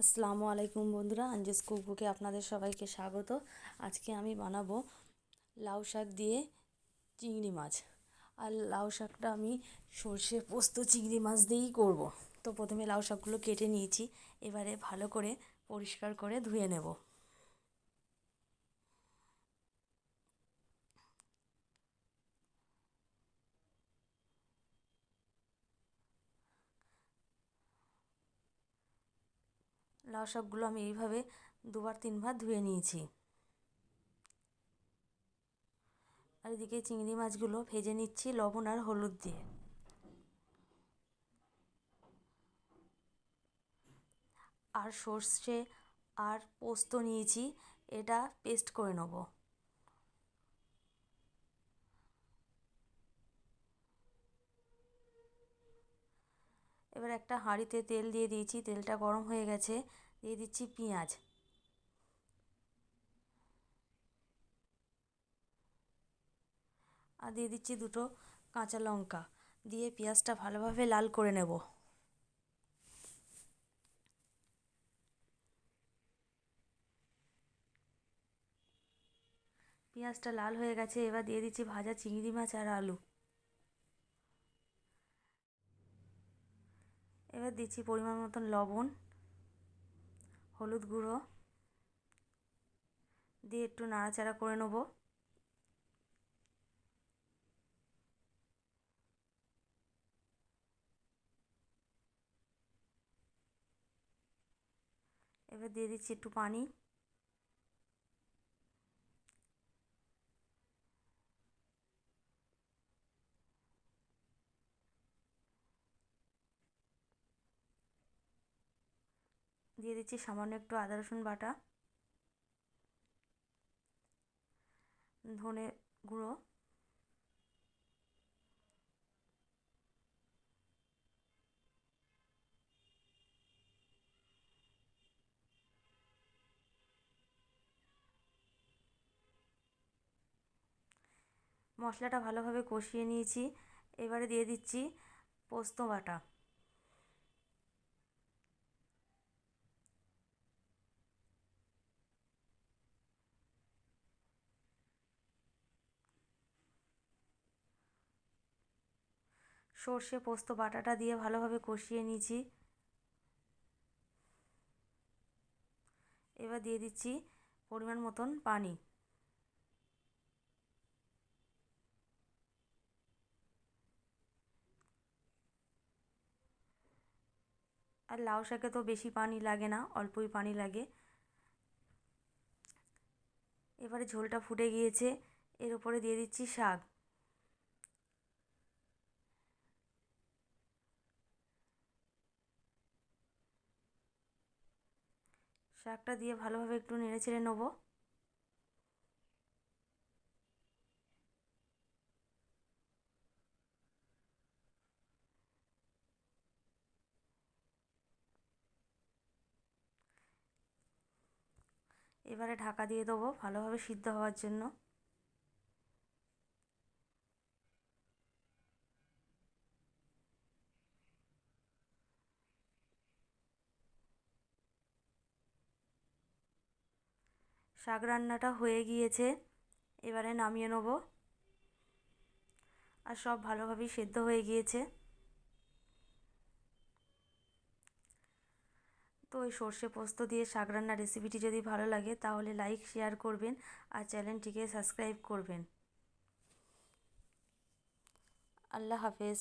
আসসালামু আলাইকুম বন্ধুরা, আঞ্জেস কুকবুকে আপনাদের সবাইকে স্বাগত। আজকে আমি বানাবো লাউ শাক দিয়ে চিংড়ি মাছ। আর লাউ শাকটা আমি সর্ষে পোস্ত চিংড়ি মাছ দিয়েই করব। তো প্রথমে লাউ শাকগুলো কেটে নিয়েছি, এবারে ভালো করে পরিষ্কার করে ধুয়ে নেব। লাউ শাকগুলো আমি এইভাবে দুবার, তিনবার ধুয়ে নিয়েছি। আর এদিকে চিংড়ি মাছগুলো ভেজে নিচ্ছি লবণ আর হলুদ দিয়ে। আর সর্ষে আর পোস্ত নিয়েছি, এটা পেস্ট করে নেব। এবার একটা হাঁড়িতে তেল দিয়ে দিয়েছি, তেলটা গরম হয়ে গেছে, দিয়ে দিচ্ছি পেঁয়াজ। আর দিয়ে দিচ্ছি দুটো কাঁচা লঙ্কা, দিয়ে পেঁয়াজটা ভালোভাবে লাল করে নেব। পেঁয়াজটা লাল হয়ে গেছে, এবার দিয়ে দিচ্ছি ভাজা চিংড়ি মাছ আর আলু। এবার দিচ্ছি পরিমাণ মতন লবণ, হলুদ গুঁড়ো, দিয়ে একটু নাড়াচাড়া করে নেব। এবার দিয়ে দিচ্ছি একটু পানি। দিয়ে দিচ্ছি সামান্য একটু আদা, রসুন বাটা, ধনে গুঁড়ো, মশলাটা ভালোভাবে কষিয়ে নিয়েছি। এবারে দিয়ে দিচ্ছি পোস্ত বাটা। সর্ষে পোস্ত বাটাটা দিয়ে ভালোভাবে কষিয়ে নিয়েছি। এবার দিয়ে দিচ্ছি পরিমাণ মতন পানি। আর লাউ শাকে তো বেশি পানি লাগে না, অল্পই পানি লাগে। এবারে ঝোলটা ফুটে গিয়েছে, এর উপরে দিয়ে দিচ্ছি শাক। শাকটা দিয়ে ভালোভাবে একটু নেড়ে চেড়ে নেব। এবারে ঢাকা দিয়ে দেবো ভালোভাবে সিদ্ধ হওয়ার জন্য। শাক রান্নাটা হয়ে গিয়েছে। এবারে নামিয়ে নেব। আর সব ভালোভাবেই সেদ্ধ হয়ে গিয়েছে। তো ওই সর্ষে পোস্ত দিয়ে শাক রান্নার রেসিপিটি যদি ভালো লাগে, তাহলে লাইক শেয়ার করবেন আর চ্যানেলটিকে সাবস্ক্রাইব করবেন। আল্লাহ হাফেজ।